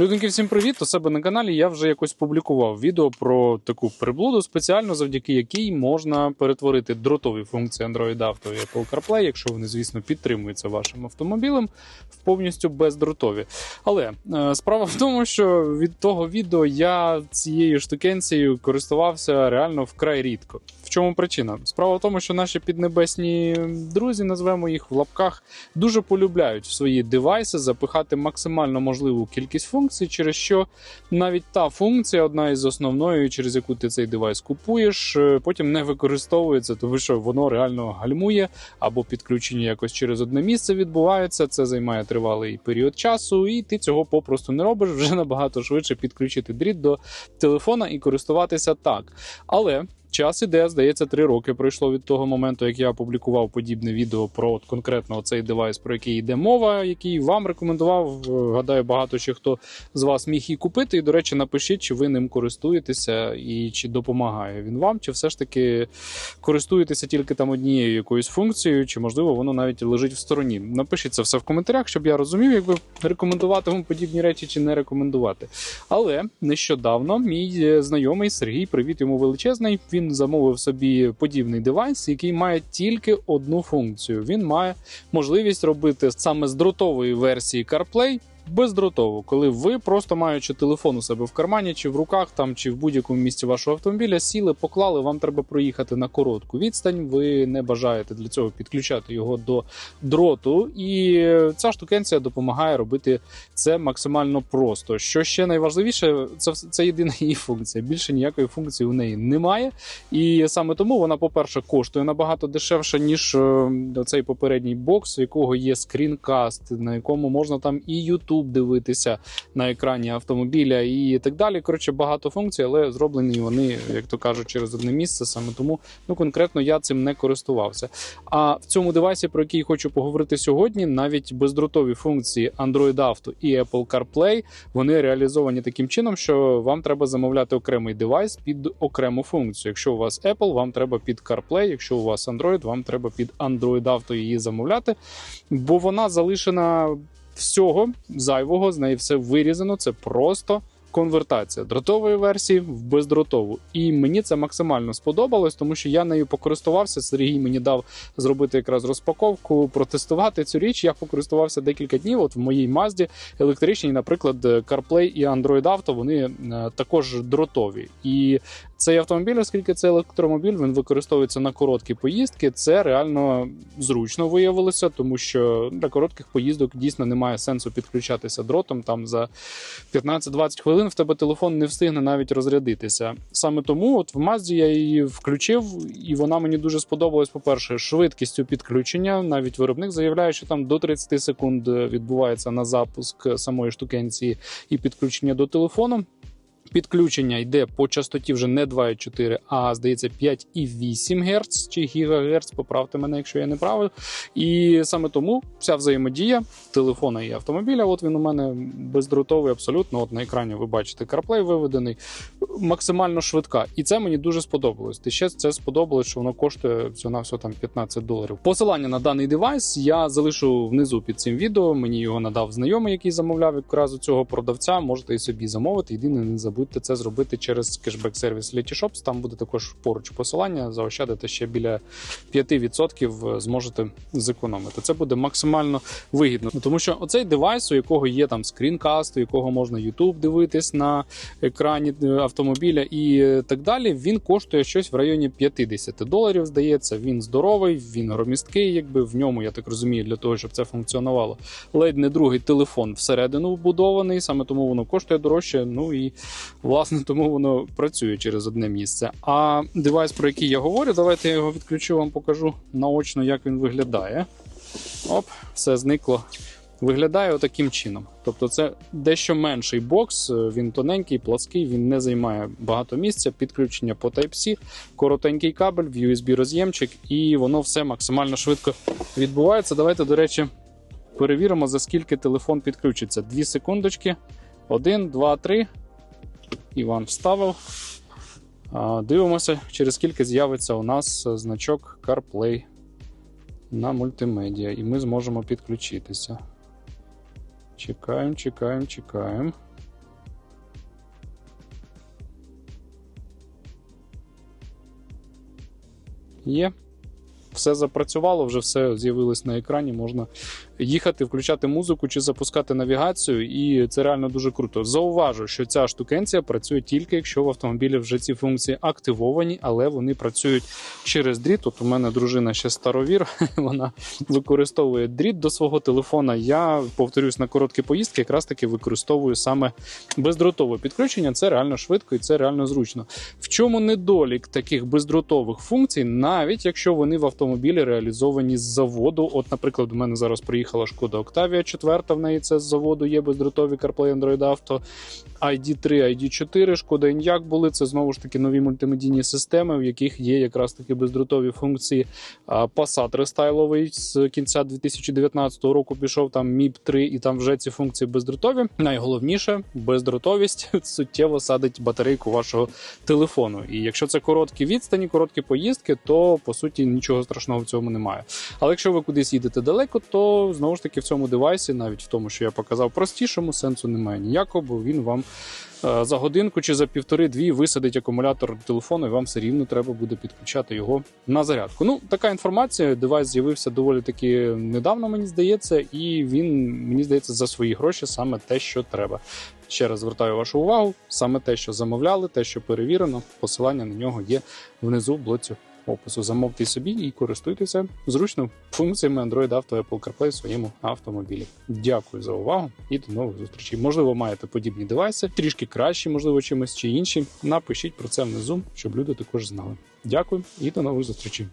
Людинки, всім привіт! У себе на каналі я вже якось публікував відео про таку приблуду, спеціально завдяки якій можна перетворити дротові функції Android Auto і Apple CarPlay, якщо вони, звісно, підтримуються вашим автомобілем, в повністю бездротові. Але е, справа в тому, що від того відео я цією штукенцією користувався реально вкрай рідко. Чому причина? Справа в тому, що наші піднебесні друзі, назвемо їх в лапках, дуже полюбляють в свої девайси запихати максимально можливу кількість функцій, через що навіть та функція, одна із основної, через яку ти цей девайс купуєш, е, потім не використовується, тому що воно реально гальмує або підключення якось через одне місце відбувається. Це займає тривалий період часу, і ти цього попросту не робиш вже набагато швидше підключити дріт до телефона і користуватися так. Але Час іде, здається, три роки пройшло від того моменту, як я опублікував подібне відео про от конкретно цей девайс, про який йде мова, який вам рекомендував. Гадаю, багато ще хто з вас міг її купити. І, до речі, напишіть, чи ви ним користуєтеся і чи допомагає він вам, чи все ж таки користуєтеся тільки там однією якоюсь функцією, чи можливо воно навіть лежить в стороні. Напишіть це все в коментарях, щоб я розумів, якби рекомендувати вам подібні речі чи не рекомендувати. Але нещодавно мій знайомий Сергій, привіт йому величезний. Він він замовив собі подібний девайс, який має тільки одну функцію. Він має можливість робити саме з дротової версії CarPlay бездротово, коли ви просто маючи телефон у себе в кармані, чи в руках, там, чи в будь-якому місці вашого автомобіля, сіли, поклали, вам треба проїхати на коротку відстань. Ви не бажаєте для цього підключати його до дроту, і ця штукенція допомагає робити це максимально просто. Що ще найважливіше, це це єдина її функція. Більше ніякої функції у неї немає. І саме тому вона, по-перше, коштує набагато дешевше, ніж е, цей попередній бокс, у якого є скрінкаст, на якому можна там і YouTube YouTube дивитися на екрані автомобіля і так далі. Коротше, багато функцій, але зроблені вони, як то кажуть, через одне місце. Саме тому ну конкретно я цим не користувався. А в цьому девайсі, про який хочу поговорити сьогодні, навіть бездротові функції Android Auto і Apple CarPlay вони реалізовані таким чином, що вам треба замовляти окремий девайс під окрему функцію. Якщо у вас Apple, вам треба під CarPlay, якщо у вас Android, вам треба під Android Auto її замовляти, бо вона залишена всього зайвого з неї все вирізано. Це просто конвертація дротової версії в бездротову. І мені це максимально сподобалось, тому що я нею покористувався. Сергій мені дав зробити якраз розпаковку, протестувати цю річ. Я покористувався декілька днів. От в моїй мазді електричній, наприклад, CarPlay і Android Auto, вони е, також дротові. І цей автомобіль, оскільки це електромобіль, він використовується на короткі поїздки. Це реально зручно виявилося, тому що для коротких поїздок дійсно немає сенсу підключатися дротом. Там за 15-20 хвилин в тебе телефон не встигне навіть розрядитися. Саме тому, от в Мазді я її включив, і вона мені дуже сподобалась. По перше, швидкістю підключення. Навіть виробник заявляє, що там до 30 секунд відбувається на запуск самої штукенції і підключення до телефону. Підключення йде по частоті вже не 2,4, а здається 5,8 Гц чи ГГц, поправте мене, якщо я не правий. І саме тому вся взаємодія телефона і автомобіля. От він у мене бездротовий, абсолютно. От на екрані ви бачите CarPlay виведений, максимально швидка. І це мені дуже сподобалось. Ти ще це сподобалось, що воно коштує всього на все там 15 доларів. Посилання на даний девайс я залишу внизу під цим відео. Мені його надав знайомий, який замовляв якраз у цього продавця. Можете і собі замовити. Єдине, не забудьте забудьте це зробити через кешбек-сервіс Letyshops. Там буде також поруч посилання, заощадити ще біля 5% зможете зекономити. Це буде максимально вигідно, тому що оцей девайс, у якого є там скрінкаст, у якого можна YouTube дивитись на екрані е, автомобіля і так далі. Він коштує щось в районі 50 доларів. Здається, він здоровий, він громісткий. Якби в ньому, я так розумію, для того, щоб це функціонувало. Ледь не другий телефон всередину вбудований, саме тому воно коштує дорожче. Ну і Власне, тому воно працює через одне місце. А девайс, про який я говорю, давайте я його відключу, вам покажу наочно, як він виглядає. Оп, все зникло. Виглядає таким чином. Тобто, це дещо менший бокс, він тоненький, плаский, він не займає багато місця. Підключення по Type-C, коротенький кабель, в USB-роз'ємчик, і воно все максимально швидко відбувається. Давайте, до речі, перевіримо, за скільки телефон підключиться. Дві секундочки. Один, два, три. Іван вставив. Дивимося, через скільки з'явиться у нас значок CarPlay на мультимедіа, і ми зможемо підключитися. Чекаємо, чекаємо, чекаємо. Є. Все запрацювало, вже все з'явилось на екрані, можна їхати, включати музику чи запускати навігацію, і це реально дуже круто. Зауважу, що ця штукенція працює тільки якщо в автомобілі вже ці функції активовані, але вони працюють через дріт. От у мене дружина ще старовір, вона використовує дріт до свого телефона. Я повторюсь на короткі поїздки, якраз таки використовую саме бездротове підключення. Це реально швидко і це реально зручно. В чому недолік таких бездротових функцій, навіть якщо вони в автомобілі реалізовані з заводу? От, наприклад, у мене зараз приїхала шкода Octavia 4, в неї це з заводу є бездротові CarPlay Android Auto. ID3, ID4, шкода Enyaq були. Це знову ж таки нові мультимедійні системи, в яких є якраз таки бездротові функції. Passat рестайловий з кінця 2019 року пішов там MIP 3, і там вже ці функції бездротові. Найголовніше бездротовість суттєво садить батарейку вашого телефону. І якщо це короткі відстані, короткі поїздки, то по суті нічого страшного в цьому немає. Але якщо ви кудись їдете далеко, то знову ж таки в цьому девайсі, навіть в тому, що я показав простішому, сенсу немає ніякого, бо він вам за годинку чи за півтори-дві висадить акумулятор телефону, і вам все рівно треба буде підключати його на зарядку. Ну, така інформація. Девайс з'явився доволі таки недавно, мені здається, і він, мені здається, за свої гроші саме те, що треба. Ще раз звертаю вашу увагу: саме те, що замовляли, те, що перевірено, посилання на нього є внизу в блоці опису. Замовте собі і користуйтеся зручно функціями Android Auto Apple CarPlay в своєму автомобілі. Дякую за увагу і до нових зустрічей. Можливо, маєте подібні девайси, трішки кращі, можливо, чимось чи інші. Напишіть про це внизу, щоб люди також знали. Дякую і до нових зустрічей.